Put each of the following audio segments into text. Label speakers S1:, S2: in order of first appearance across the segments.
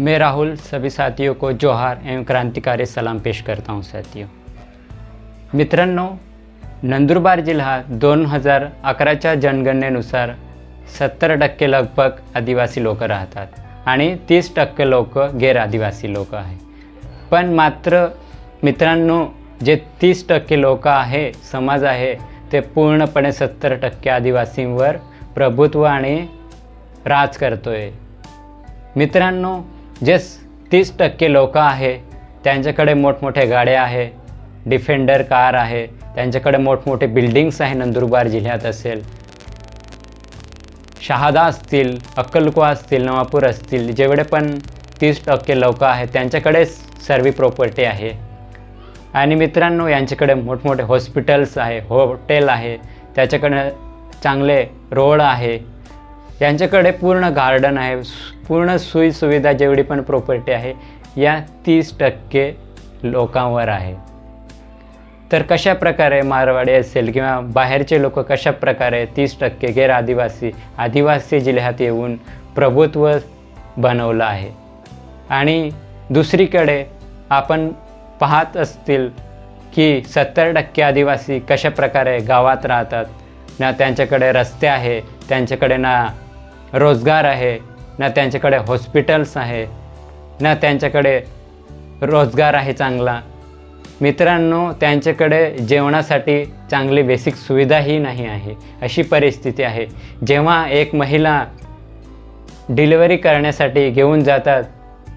S1: मैं राहुल सभी साथियों को जोहार एवं क्रांतिकारी सलाम पेश करता हूं साथियों। मित्रांनो नंदुरबार जिल्हा दोन हजार अकराच्या जनगणनेनुसार सत्तर टक्के लगभग आदिवासी लोक राहतात आणि तीस टक्के लोक गैर आदिवासी लोक आहे पण मात्र मित्रांनो जे तीस टक्के लोक आहे समाज आहे ते पूर्णपणे सत्तर टक्के आदिवासींवर प्रभुत्व आणि राज करतोय. मित्रांनो जे तीस टक्के लोक आहे त्यांच्याकडे मोठमोठ्या गाड्या आहे डिफेंडर कार आहे त्यांच्याकडे मोठमोठे बिल्डिंग्स आहे नंदुरबार जिल्ह्यात असेल. शहादा असतील अक्कलकुवा असतील नवापूर असतील जेवढे पण तीस टक्के लोक आहेत त्यांच्याकडेच सर्व प्रॉपर्टी आहे. आणि मित्रांनो यांच्याकडे मोठमोठे हॉस्पिटल्स आहे हॉटेल आहे त्याच्याकडे चांगले रोड आहे यांच्याकडे पूर्ण गार्डन आहे पूर्ण सोयीसुविधा जेवढी पण प्रॉपर्टी आहे या तीस टक्के लोकांवर आहे. तर कशा प्रकारे मारवाडी असेल किंवा बाहेरचे लोक कशा प्रकारे तीस टक्के गैर आदिवासी आदिवासी जिल्ह्यात येऊन प्रभुत्व बनवलं आहे? आणि दुसरीकडे आपण पाहत असतील की सत्तर टक्के आदिवासी कशा प्रकारे गावात राहतात ना त्यांच्याकडे रस्ते आहे त्यांच्याकडे ना रोजगार आहे ना त्यांच्याकडे हॉस्पिटल्स आहे ना त्यांच्याकडे रोजगार आहे चांगला. मित्रांनो त्यांच्याकडे जेवणासाठी चांगली बेसिक सुविधाही नाही आहे. अशी परिस्थिती आहे. जेव्हा एक महिला डिलिव्हरी करण्यासाठी घेऊन जातात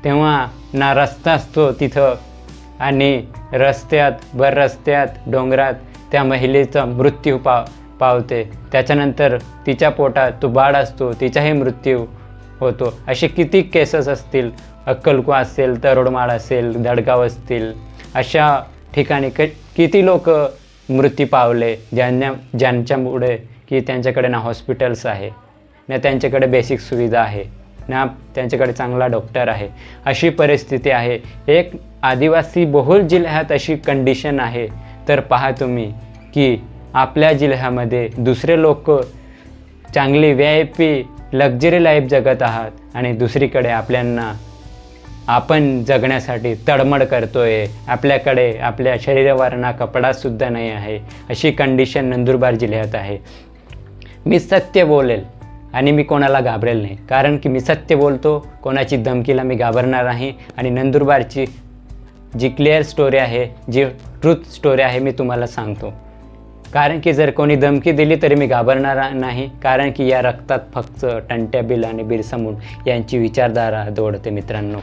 S1: तेव्हा ना रस्ता असतो तिथं आणि रस्त्यात भर रस्त्यात डोंगरात त्या महिलेचा मृत्यू पा पावते. त्याच्यानंतर तिच्या पोटात तो बाळ असतो तिचाही मृत्यू होतो. असे किती केसेस असतील. अक्कलकुवा असेल तरोडमाळ असेल दडगाव असतील. अशा ठिकाणी क किती लोक मृत्यू पावले ज्यांना ज्यांच्यामुळे की त्यांच्याकडे ना हॉस्पिटल्स आहे ना त्यांच्याकडे बेसिक सुविधा आहे ना त्यांच्याकडे चांगला डॉक्टर आहे. अशी परिस्थिती आहे. एक आदिवासी बहुल जिल्ह्यात अशी कंडिशन आहे. तर पहा तुम्ही की आपल्या जिल्ह्यामध्ये दुसरे लोक चांगली V I P luxury life जगत आहात आणि दुसरीकडे आपल्यांना आपण जगण्यासाठी तडमड करतोय. आपल्याकडे आपल्या शरीरावरना कपडासुद्धा नाही आहे. अशी कंडिशन नंदुरबार जिल्ह्यात आहे. मी सत्य बोलेल आणि मी कोणाला घाबरेल नाही. कारण की मी सत्य बोलतो कोणाची धमकीला मी घाबरणार नाही आणि नंदुरबारची जी क्लिअर स्टोरी आहे जी ट्रूथ स्टोरी आहे मी तुम्हाला सांगतो. कारण की जर कोणी धमकी दिली तरी मी घाबरणार नाही. कारण की या रक्तात फक्त टंट्या बिल आणि बिरसा मुंड यांची विचारधारा दौडते मित्रांनो.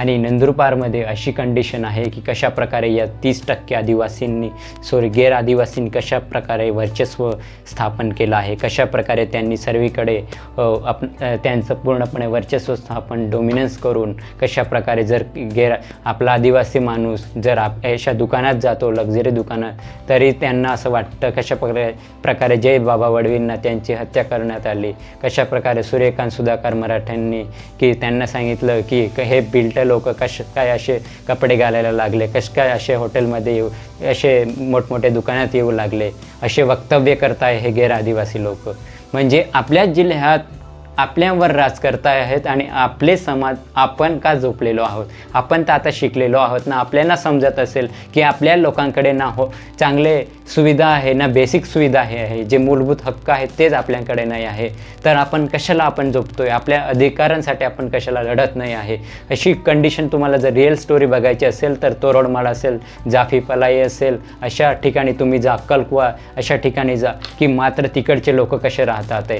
S1: आणि नंदुरबारमध्ये अशी कंडिशन आहे की कशाप्रकारे या तीस टक्के आदिवासींनी सॉरी गैर आदिवासींनी कशा प्रकारे वर्चस्व स्थापन केलं आहे? कशा प्रकारे त्यांनी सर्वीकडे आप त्यांचं पूर्णपणे वर्चस्व स्थापन डोमिनन्स करून कशा प्रकारे जर गैर आपला आदिवासी माणूस जर आप अशा दुकानात जातो लक्झरी दुकानात तरी त्यांना असं वाटतं कशा प्रकारे प्रकारे जय बाबा वडवींना त्यांची हत्या करण्यात आली? कशा प्रकारे सूर्यकांत सुधाकर मराठ्यांनी की त्यांना सांगितलं की हे बिल्टल लोक कश काय असे कपडे घालायला लागले कश काय असे हॉटेलमध्ये येऊ असे मोठमोठे दुकानात येऊ लागले असे वक्तव्य करताय हे गैर आदिवासी लोक. म्हणजे आपल्या जिल्ह्यात आपल्यावर राज करताय आहेत आणि आपले समाज आपण का झोपलेलो आहोत? आपण तर आता शिकलेलो आहोत ना? आपल्याला समजत असेल की आपल्या लोकांकडे ना हो चांगले सुविधा आहे ना? बेसिक सुविधा हे आहे. जे मूलभूत हक्क आहेत तेच आपल्याकडे नाही आहे. तर आपण कशाला आपण झोपतोय? आपल्या अधिकारांसाठी आपण कशाला लढत नाही आहे? अशी कंडिशन तुम्हाला जर रिअल स्टोरी बघायची असेल तर तोरडमाळ असेल जाफी पलाई असेल अशा ठिकाणी तुम्ही जा अक्कलकुवा अशा ठिकाणी जा की मात्र तिकडचे लोक कसे राहतात आहे?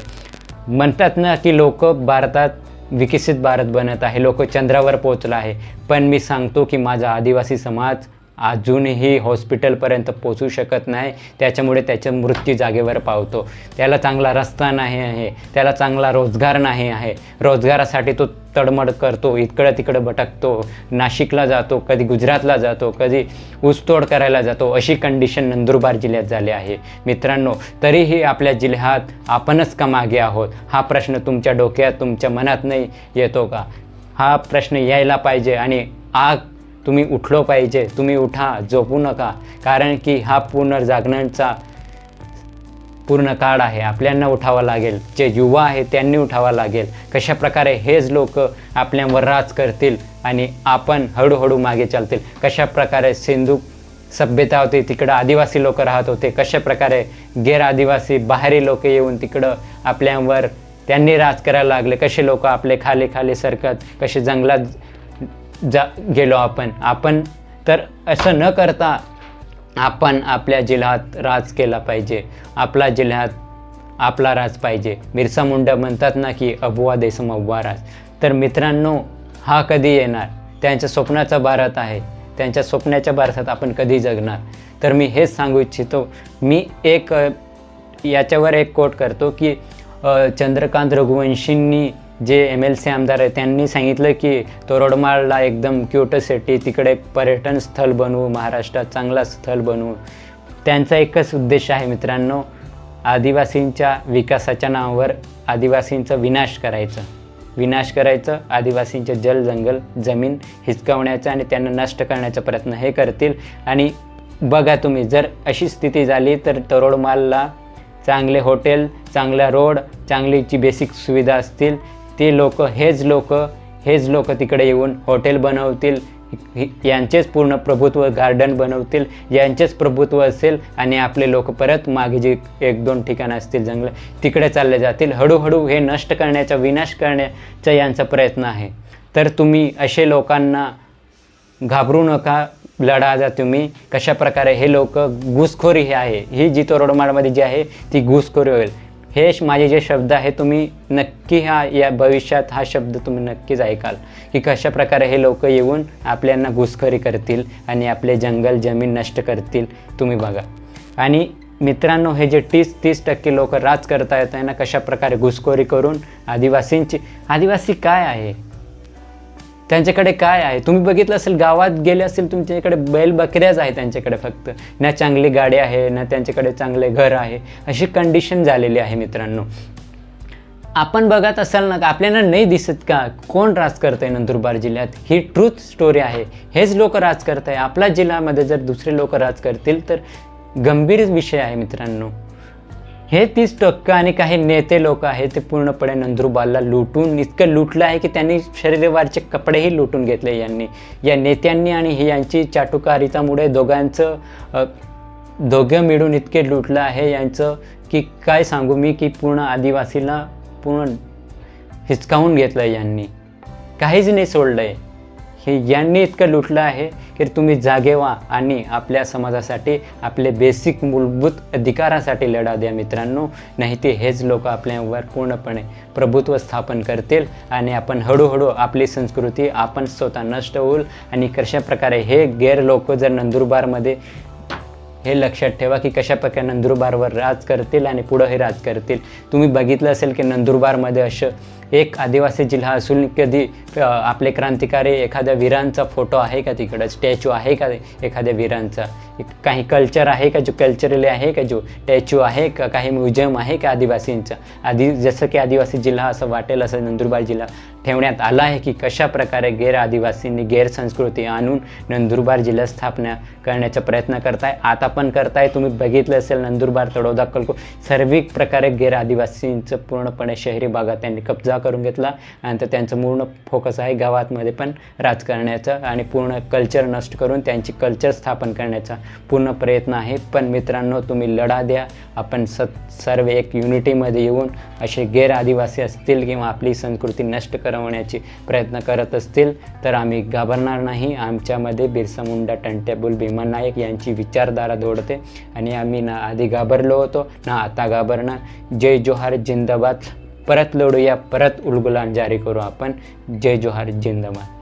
S1: म्हणतात ना की लोक भारतात विकसित भारत बनत आहे लोक चंद्रावर पोचला आहे. पण मी सांगतो की माझा आदिवासी समाज अजूनही हॉस्पिटलपर्यंत पोचू शकत नाही. त्याच्यामुळे त्याचा मृत्यू जागेवर पावतो. त्याला चांगला रस्ता नाही आहे. त्याला चांगला रोजगार नाही आहे. रोजगारासाठी तो तडमड करतो. इकडं तिकडं भटकतो. नाशिकला जातो. कधी गुजरातला जातो. कधी ऊसतोड करायला जातो. अशी कंडिशन नंदुरबार जिल्ह्यात झाली आहे. मित्रांनो तरीही आपल्या जिल्ह्यात आपणच का मागे आहोत? हा प्रश्न तुमच्या डोक्यात तुमच्या मनात नाही येतो का? हा प्रश्न यायला पाहिजे आणि आग तुम्ही उठलो पाहिजे तुम्ही उठा झोपू नका. कारण की हा पुनर्जागरणचा पूर्ण काळ आहे. आपल्यांना उठावं लागेल. जे युवा आहे त्यांनी उठावा लागेल. कशा प्रकारे हेच लोक आपल्यावर राज करतील आणि आपण हळूहळू मागे चालतील. कशा प्रकारे सिंधू सभ्यता होती तिकडं आदिवासी लोक राहत होते. कशा प्रकारे गैर आदिवासी बाहेरी लोक येऊन तिकडं आपल्यावर त्यांनी राज करायला लागले. कसे लोक आपले खाली खाली सरकत कसे जंगलात जा गेलो आपण. आपण तर असं न करता आपण आपल्या जिल्ह्यात राज केला पाहिजे. आपला जिल्ह्यात आपला राज पाहिजे. बिरसा मुंडा म्हणतात ना की अबुवा देसम अबुवा राज. तर मित्रांनो हा कधी येणार? त्यांच्या स्वप्नाचा भारत आहे. त्यांच्या स्वप्नाच्या भारतात आपण कधी जगणार? तर मी हेच सांगू इच्छितो. मी एक याच्यावर एक कोट करतो की चंद्रकांत रघुवंशींनी जे एम एल सी आमदार आहे त्यांनी सांगितलं की तोरडमाळला एकदम क्यूट सिटी तिकडे एक पर्यटन स्थळ बनवू महाराष्ट्रात चांगला स्थळ बनवू. त्यांचा एकच उद्देश आहे मित्रांनो आदिवासींच्या विकासाच्या नावावर आदिवासींचा विनाश करायचं. विनाश करायचं आदिवासींचे जल जंगल जमीन हिसकावण्याचा आणि त्यांना नष्ट करण्याचा प्रयत्न हे करतील. आणि बघा तुम्ही जर अशी स्थिती झाली तर तरोडमालला चांगले हॉटेल चांगला रोड चांगलीची बेसिक सुविधा असतील ते लोक हेच लोक हेच लोक तिकडे येऊन हॉटेल बनवतील यांचेच पूर्ण प्रभुत्व गार्डन बनवतील यांचेच प्रभुत्व असेल आणि आपले लोक परत मागे जे एक दोन ठिकाणं असतील जंगल तिकडे चालले जातील. हळूहळू हे नष्ट करण्याचा विनाश करण्याचा यांचा प्रयत्न आहे. तर तुम्ही असे लोकांना घाबरू नका लढा जा तुम्ही. कशा प्रकारे हे लोक घुसखोरी हे आहे ही जी तोरडमाळमध्ये जी आहे ती घुसखोरी होईल. हे माझे जे शब्द आहे तुम्ही नक्की हा या भविष्यात हा शब्द तुम्ही नक्कीच ऐकाल. की कशा प्रकारे हे लोक येऊन आपल्यांना घुसखोरी करतील आणि आपले जंगल जमीन नष्ट करतील तुम्ही बघा. आणि मित्रांनो हे जे तीस तीस टक्के लोक राज करता त्यांना आहे ना घुसखोरी करून आदिवासींची आदिवासी काय आहे? त्यांच्याकडे काय आहे? तुम्ही बघितलं असेल गावात गेले असेल तुमच्याकडे बैल बकऱ्याच आहे त्यांच्याकडे फक्त. ना चांगली गाडी आहे ना त्यांच्याकडे चांगले घर आहे. अशी कंडिशन झालेली आहे मित्रांनो. आपण बघत असाल ना आपल्याला नाही दिसत का कोण राज करत आहे नंदुरबार जिल्ह्यात? ही ट्रूथ स्टोरी आहे. हेच लोक राज करत आहे आपल्या जिल्ह्यामध्ये जर दुसरे लोक राज करतील तर गंभीर विषय आहे मित्रांनो. हे तीस टक्के आणि काही नेते लोक आहेत ते पूर्णपणे नंदुरबारला लुटून इतकं लुटलं आहे की त्यांनी शरीरवारचे कपडेही लुटून घेतले यांनी. या नेत्यांनी आणि हे यांची चाटुकारितामुळे दोघांचं दोघं मिळून इतके लुटलं आहे यांचं की काय सांगू मी की पूर्ण आदिवासीला पूर्ण हिसकावून घेतलं यांनी. काहीच नाही सोडलं आहे हे यांनी इतकं लुटलं आहे की तुम्ही जागे व्हा आणि आपल्या समाजासाठी आपले बेसिक मूलभूत अधिकारासाठी लढा द्या मित्रांनो. नाही ते हेच लोक आपल्यावर पूर्णपणे प्रभुत्व स्थापन करतील आणि आपण हळूहळू आपली संस्कृती आपण स्वतः नष्ट होईल आणि कशा प्रकारे हे गैर लोक जर नंदुरबारमध्ये हे लक्षात ठेवा की कशा प्रकारे नंदुरबारवर राज करतील आणि पुढं हे राज करतील. तुम्ही बघितलं असेल की नंदुरबारमध्ये असं एक आदिवासी जिल्हा असून कधी आपले क्रांतिकारी एखाद्या वीरांचा फोटो आहे का तिकडं? स्टॅच्यू आहे का एखाद्या वीरांचा? काही कल्चर आहे का जो कल्चरली आहे का जो स्टॅच्यू आहे का काही म्युझियम आहे का आदिवासींचा? आधी जसं की आदिवासी जिल्हा असं वाटेल असं नंदुरबार जिल्हा ठेवण्यात आला आहे की कशा प्रकारे गैर आदिवासींनी गैरसंस्कृती आणून नंदुरबार जिल्हा स्थापना करण्याचा प्रयत्न करताय. आता स्थापन करताय तुम्ही बघितलं असेल नंदुरबार तळोदा कलको सर्व प्रकारे गैर आदिवासींचं पूर्णपणे शहरी भागात त्यांनी कब्जा करून घेतला आणि तर त्यांचं पूर्ण फोकस आहे गावातमध्ये पण राज करण्याचा आणि पूर्ण कल्चर नष्ट करून त्यांची कल्चर स्थापन करण्याचा पूर्ण प्रयत्न आहे. पण मित्रांनो तुम्ही लढा द्या. आपण स सर्व एक युनिटीमध्ये येऊन असे गैर आदिवासी असतील किंवा आपली संस्कृती नष्ट करवण्याची प्रयत्न करत असतील तर आम्ही घाबरणार नाही. आमच्यामध्ये बिरसा मुंडा टंट्याबुल भीमा नाईक यांची विचारधारा दौडते। आणि आम्ही ना आधी घाबरलो होतो ना आता घाबरणार. जय जोहार जिंदाबाद. परत लढूया परत उलगुलान जारी करू आपण. जय जोहार जिंदाबाद.